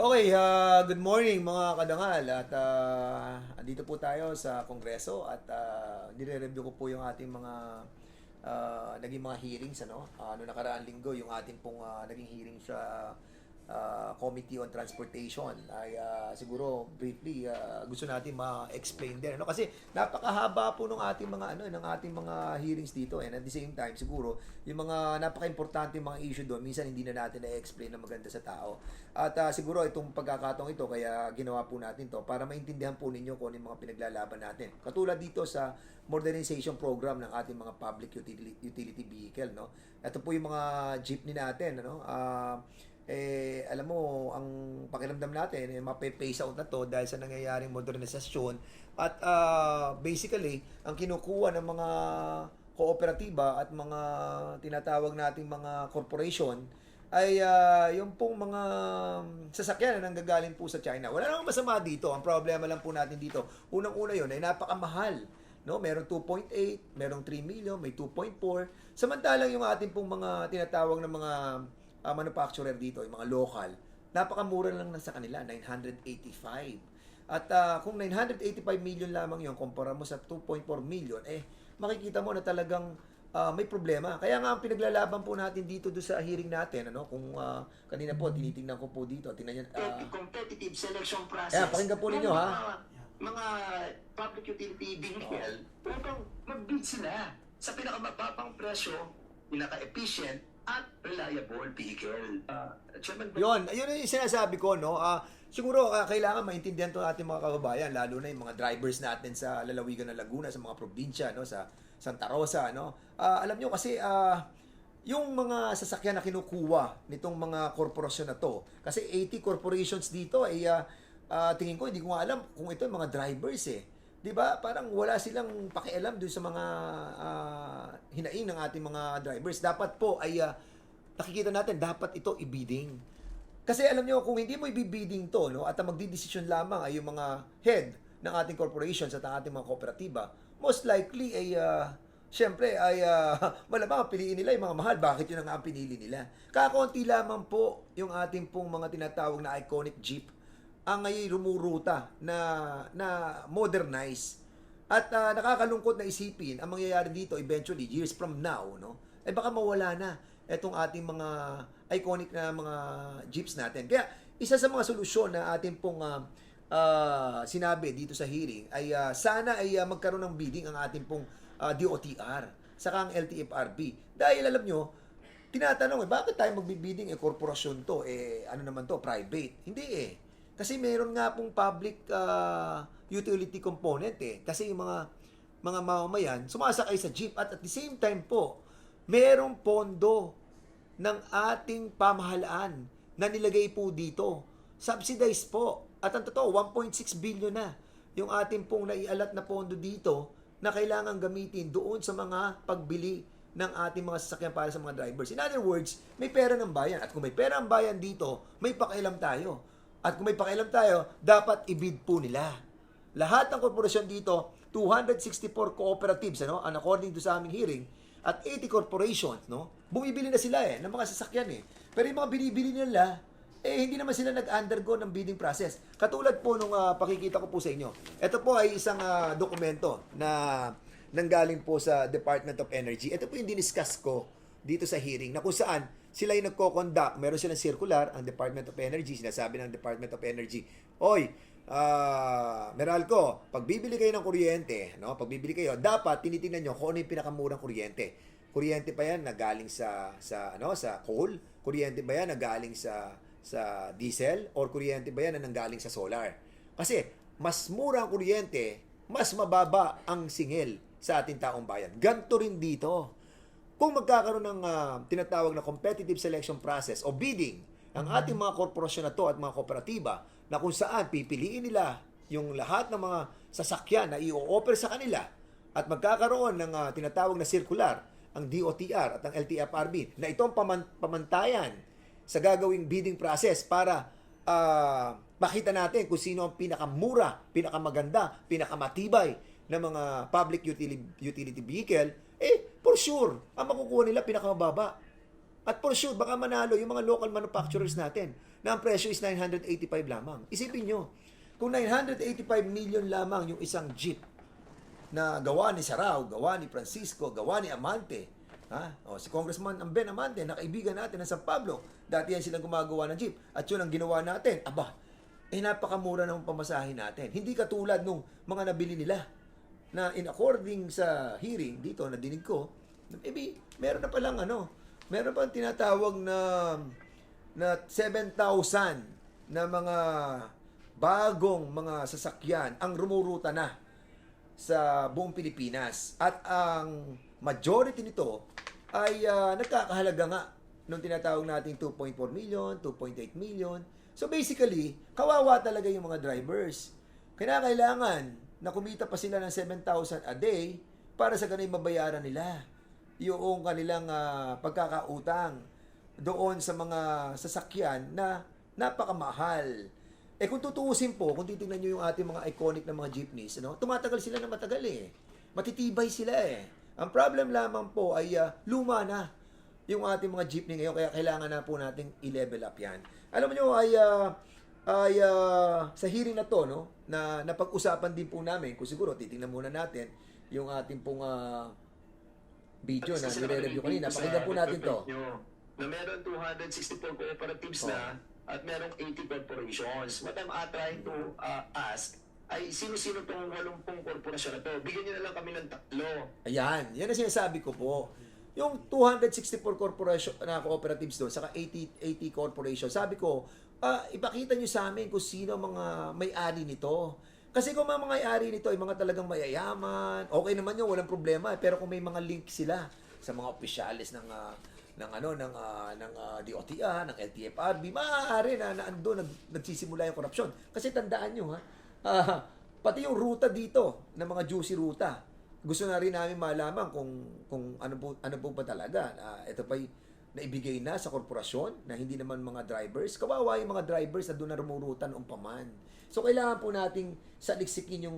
Okay, uh, good morning mga kadangal at uh, andito po tayo sa Kongreso at uh, nire-review ko po yung ating mga uh, naging mga hearings ano, uh, ano nakaraang linggo yung ating pong uh, naging hearing sa uh, Committee on Transportation. Ay uh, siguro briefly uh, gusto natin ma-explain din ano? Kasi napakahaba po ng ating mga ano ng ating mga hearings dito and at the same time siguro yung mga napaka-importante mga issue doon minsan hindi na natin na-explain na maganda sa tao. At uh, siguro itong pagkakataong ito kaya ginawa po natin to para maintindihan po ninyo kung ano yung mga pinaglalaban natin. Katulad dito sa modernization program ng ating mga public utility, utility vehicle no? Ito po yung mga jeepney natin ano? Uh, eh, alam mo, ang pakiramdam natin, eh, mape-phase out na to dahil sa nangyayaring modernisasyon. At uh, basically, ang kinukuha ng mga kooperatiba at mga tinatawag nating mga corporation ay uh, yung pong mga sasakyan na nanggagaling po sa China. Wala namang masama dito. Ang problema lang po natin dito, unang-una yon ay napakamahal. No, meron 2.8, merong 3 million, may 2.4. Samantalang yung ating pong mga tinatawag ng mga uh, manufacturer dito, yung mga local, napakamura lang na sa kanila, 985. At uh, kung 985 million lamang yon kumpara mo sa 2.4 million, eh, makikita mo na talagang uh, may problema. Kaya nga ang pinaglalaban po natin dito do sa hearing natin, ano, kung uh, kanina po, tinitingnan ko po dito, tingnan niyo. Uh, competitive selection process. Ayan, pakinggan po ninyo, ha? Mga, public utility vehicle, talagang mag-bid sila sa pinakamababang presyo, pinaka-efficient, at reliable vehicle. Uh, Chairman, Yun, yun yung sinasabi ko, no? Ah, siguro ah, kailangan maintindihan to ating mga kababayan, lalo na yung mga drivers natin sa lalawigan ng Laguna, sa mga probinsya, no? Sa Santa Rosa, no? Ah, alam nyo kasi, ah, yung mga sasakyan na kinukuha nitong mga korporasyon na to, kasi 80 corporations dito, ay ah, ah, tingin ko, hindi ko nga alam kung ito yung mga drivers eh. 'Di ba? Parang wala silang pakialam doon sa mga uh, hinaing ng ating mga drivers. Dapat po ay uh, nakikita natin dapat ito ibiding. Kasi alam niyo kung hindi mo ibibiding to, no, at ang lamang ay yung mga head ng ating corporations at ang ating mga kooperatiba, most likely ay uh, Siyempre ay uh, malamang piliin nila yung mga mahal. Bakit yun ang pinili nila? Kakaunti lamang po yung ating pong mga tinatawag na iconic jeep ang ngayon rumuruta na na modernize. At uh, nakakalungkot na isipin ang mangyayari dito eventually years from now no ay baka mawala na itong ating mga iconic na mga jeeps natin. Kaya isa sa mga solusyon na ating pong uh, uh, sinabi dito sa hearing ay uh, sana ay uh, magkaroon ng bidding ang ating pong uh, DOTR saka ang LTFRB dahil alam nyo tinatanong eh bakit tayo magbibidding? Eh korporasyon to eh ano naman to private. Hindi eh kasi meron nga pong public uh, utility component eh. Kasi yung mga mga mamamayan sumasakay sa jeep at at the same time po, merong pondo ng ating pamahalaan na nilagay po dito. Subsidized po. At ang totoo, 1.6 billion na yung ating pong naialat na pondo dito na kailangan gamitin doon sa mga pagbili ng ating mga sasakyan para sa mga drivers. In other words, may pera ng bayan. At kung may pera ang bayan dito, may pakialam tayo. At kung may pakialam tayo, dapat ibid po nila. Lahat ng korporasyon dito, 264 cooperatives, ano, and according to sa aming hearing, at 80 corporations, no, bumibili na sila eh, ng mga sasakyan eh. Pero yung mga binibili nila, eh hindi naman sila nag-undergo ng bidding process. Katulad po nung uh, pakikita ko po sa inyo. Ito po ay isang uh, dokumento na nanggaling po sa Department of Energy. Ito po yung diniscuss ko dito sa hearing na kung saan sila yung nagko-conduct, meron silang circular, ang Department of Energy, sinasabi ng Department of Energy, Oy, uh, Meralco, pag bibili kayo ng kuryente, no, pag bibili kayo, dapat tinitingnan nyo kung ano yung pinakamurang kuryente. Kuryente pa yan na galing sa, sa, ano, sa coal? Kuryente ba yan na galing sa, sa diesel? Or kuryente ba yan na nanggaling sa solar? Kasi, mas mura ang kuryente, mas mababa ang singil sa ating taong bayan. Ganto rin dito kung magkakaroon ng uh, tinatawag na competitive selection process o bidding ang mm-hmm. ating mga korporasyon na to at mga kooperatiba na kung saan pipiliin nila yung lahat ng mga sasakyan na i-offer sa kanila at magkakaroon ng uh, tinatawag na circular ang DOTR at ang LTFRB na itong paman- pamantayan sa gagawing bidding process para uh, makita natin kung sino ang pinakamura, pinakamaganda, pinakamatibay na mga public utility, utility vehicle eh, for sure, ang makukuha nila pinakamababa. At for sure, baka manalo yung mga local manufacturers natin na ang presyo is 985 lamang. Isipin nyo, kung 985 million lamang yung isang jeep na gawa ni Sarao, gawa ni Francisco, gawa ni Amante, ha? O, si Congressman Ben Amante, na kaibigan natin ng San Pablo, dati yan silang gumagawa ng jeep, at yun ang ginawa natin. Aba, eh napakamura ng pamasahin natin. Hindi katulad nung mga nabili nila na in according sa hearing dito na dinig ko, maybe meron na palang ano, meron pa tinatawag na na 7,000 na mga bagong mga sasakyan ang rumuruta na sa buong Pilipinas. At ang majority nito ay ah, nagkakahalaga nga nung tinatawag nating 2.4 million, 2.8 million. So basically, kawawa talaga yung mga drivers. Kinakailangan na kumita pa sila ng 7,000 a day para sa ganun mabayaran nila yung kanilang ah, pagkakautang doon sa mga sasakyan na napakamahal. Eh kung tutuusin po, kung titingnan nyo yung ating mga iconic na mga jeepneys, ano, tumatagal sila na matagal eh. Matitibay sila eh. Ang problem lamang po ay ah, luma na yung ating mga jeepney ngayon, kaya kailangan na po nating i-level up yan. Alam nyo, ay, ah, ay ah, sa hearing na to, no, na napag-usapan din po namin, kung siguro titingnan muna natin yung ating pong ah, video na nire-review kanina. Pakinggan po natin to. na meron 264 cooperatives Oh. na at merong 80 corporations. What I'm uh, trying to uh, ask ay sino-sino tong 80 korporasyon na to? Bigyan nyo na lang kami ng tatlo. Ayan, yan ang sinasabi ko po. Yung 264 corporation na cooperatives doon, saka 80, 80 corporation, sabi ko, ah, ipakita nyo sa amin kung sino mga may-ari nito. Kasi kung mga may-ari nito ay mga talagang mayayaman, okay naman yun, walang problema. Pero kung may mga link sila sa mga opisyalis ng ah, ng ano ng ah, ng ah, DOTR, ng LTFRB, maaari na naando nag, nagsisimula yung korupsyon. Kasi tandaan nyo ha, ah, pati yung ruta dito ng mga juicy ruta. Gusto na rin namin malaman kung kung ano po ano po ba talaga. Ah, ito pa naibigay na sa korporasyon na hindi naman mga drivers. Kawawa yung mga drivers na doon na rumurutan umpaman. So kailangan po nating saliksikin yung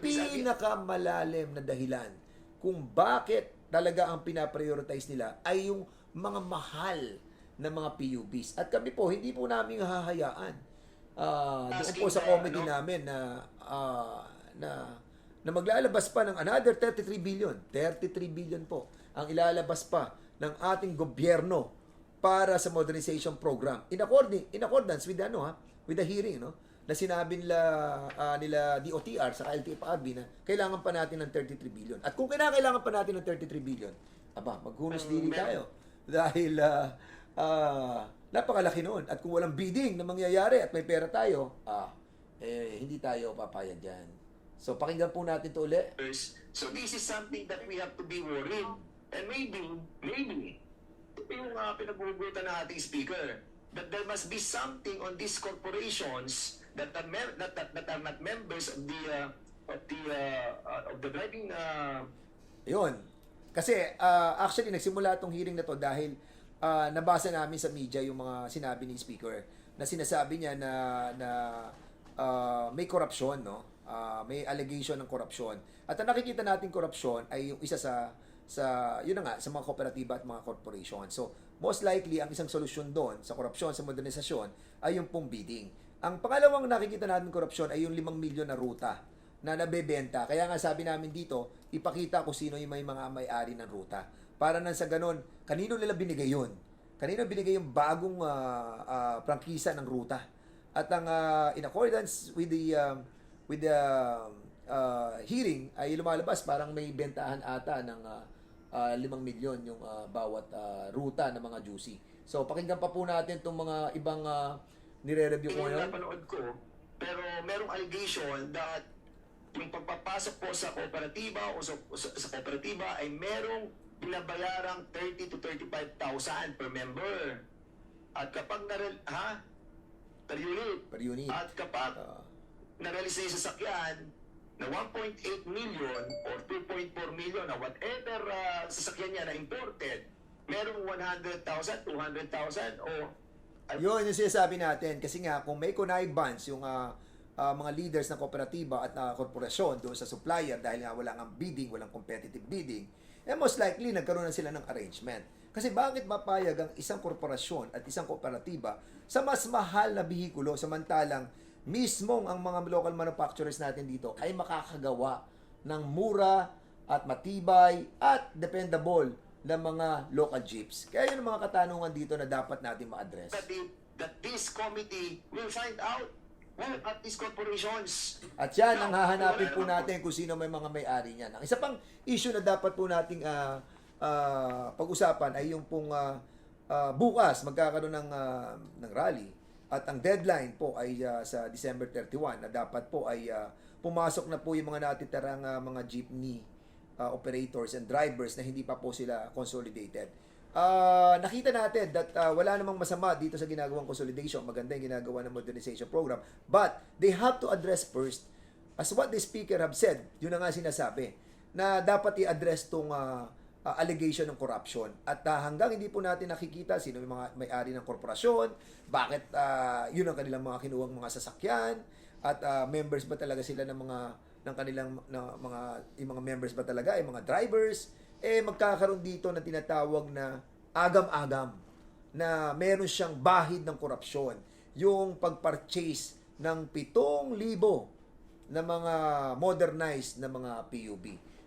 pinakamalalim na dahilan kung bakit talaga ang pinaprioritize nila ay yung mga mahal na mga PUBs. At kami po, hindi po namin hahayaan. Ah, doon po sa na, committee ano? namin na, ah, na na maglalabas pa ng another 33 billion. 33 billion po ang ilalabas pa ng ating gobyerno para sa modernization program in according in accordance with ano ha with the hearing no na sinabi nila ah, nila DOTR sa LTFRB na kailangan pa natin ng 33 billion. At kung kailangan pa natin ng 33 billion, aba, maghunos dili mer- tayo. Dahil ah, ah, napakalaki noon. At kung walang bidding na mangyayari at may pera tayo, ah, eh, hindi tayo papayag dyan. So, pakinggan po natin to uli. So this is something that we have to be worried. And maybe, maybe, ito yung uh, pinag-uugutan ng ating speaker, that there must be something on these corporations that are, mem- that, that, that are not members of the uh, of the uh, uh, of the driving uh, Yun. Kasi, ah, actually, nagsimula itong hearing na to dahil ah, nabasa namin sa media yung mga sinabi ni speaker na sinasabi niya na, na ah, may korupsyon, no? Ah, may allegation ng korupsyon. At ang nakikita natin korupsyon ay yung isa sa sa yun na nga sa mga kooperatiba at mga corporation. So, most likely ang isang solusyon doon sa korupsyon sa modernisasyon ay yung pong bidding. Ang pangalawang nakikita natin korupsyon ay yung 5 milyon na ruta na nabebenta. Kaya nga sabi namin dito, ipakita kung sino yung may mga may-ari ng ruta. Para nang sa ganun, kanino nila binigay yun? Kanino binigay yung bagong ah, ah, prangkisa ng ruta? At ang ah, in accordance with the um, with the ah, hearing ay lumalabas parang may bentahan ata ng ah, ah, 5 milyon yung ah, bawat ah, ruta ng mga juicy. So pakinggan pa po natin itong mga ibang ah, nire-review ko ngayon. napanood ko, pero merong allegation that yung pagpapasok po sa kooperatiba o sa, sa, sa kooperatiba ay merong binabayarang 30 to 35,000 per member. At kapag na ha? Per unit. Per unit. At kapag Ah, na-release na yung sasakyan na 1.8 million or 2.4 million na whatever uh, sasakyan niya na imported, merong 100,000, 200,000 o Yun yung sinasabi natin. Kasi nga, kung may connivance yung ah, ah, mga leaders ng kooperatiba at uh, korporasyon doon sa supplier dahil nga wala nga bidding, walang competitive bidding, eh most likely nagkaroon na sila ng arrangement. Kasi bakit mapayag ang isang korporasyon at isang kooperatiba sa mas mahal na bihikulo samantalang mismong ang mga local manufacturers natin dito ay makakagawa ng mura at matibay at dependable na mga local jeeps. Kaya yun ang mga katanungan dito na dapat natin ma-address. that, this committee will find out who at these corporations. At yan ang hahanapin po natin kung sino may mga may-ari niyan. Ang isa pang issue na dapat po nating ah, ah, pag-usapan ay yung pong ah, ah, bukas magkakaroon ng ah, ng rally at ang deadline po ay ah, sa December 31 na dapat po ay ah, pumasok na po yung mga natitirang ah, mga jeepney ah, operators and drivers na hindi pa po sila consolidated. Ah, nakita natin that ah, wala namang masama dito sa ginagawang consolidation. Maganda yung ginagawa ng modernization program. But they have to address first, as what the speaker have said, yun na nga sinasabi, na dapat i-address tong ah, ah, allegation ng corruption. At ah, hanggang hindi po natin nakikita sino yung mga may-ari ng korporasyon, bakit ah, yun ang kanilang mga kinuwang mga sasakyan, at ah, members ba talaga sila ng mga ng kanilang na, mga yung mga members ba talaga ay mga drivers eh magkakaroon dito na tinatawag na agam-agam na meron siyang bahid ng korupsyon yung pag-purchase ng 7,000 na mga modernized na mga PUB.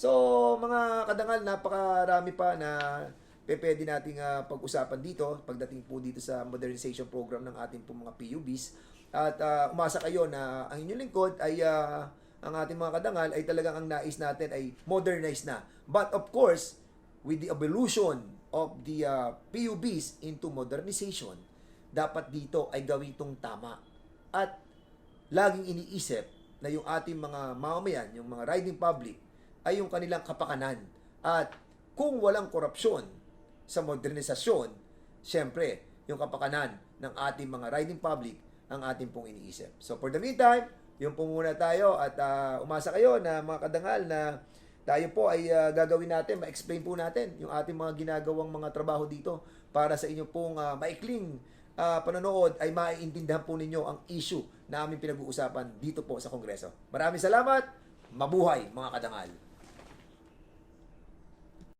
So, mga kadangal, napakarami pa na pwede nating ah, pag-usapan dito pagdating po dito sa modernization program ng ating po mga PUBs. At ah, umasa kayo na ang inyong lingkod ay ah, ang ating mga kadangal ay talagang ang nais natin ay modernized na. But of course, with the evolution of the ah, PUBs into modernization, dapat dito ay gawin itong tama. At laging iniisip na yung ating mga mamamayan, yung mga riding public, ay yung kanilang kapakanan. At kung walang korupsyon sa modernisasyon, syempre, yung kapakanan ng ating mga riding public ang ating pong iniisip. So for the meantime, yung po muna tayo at ah, umasa kayo na mga kadangal na tayo po ay ah, gagawin natin, ma-explain po natin yung ating mga ginagawang mga trabaho dito para sa inyo pong ah, maikling ah, panonood ay maiintindihan po ninyo ang issue na aming pinag-uusapan dito po sa Kongreso. Maraming salamat, mabuhay mga kadangal.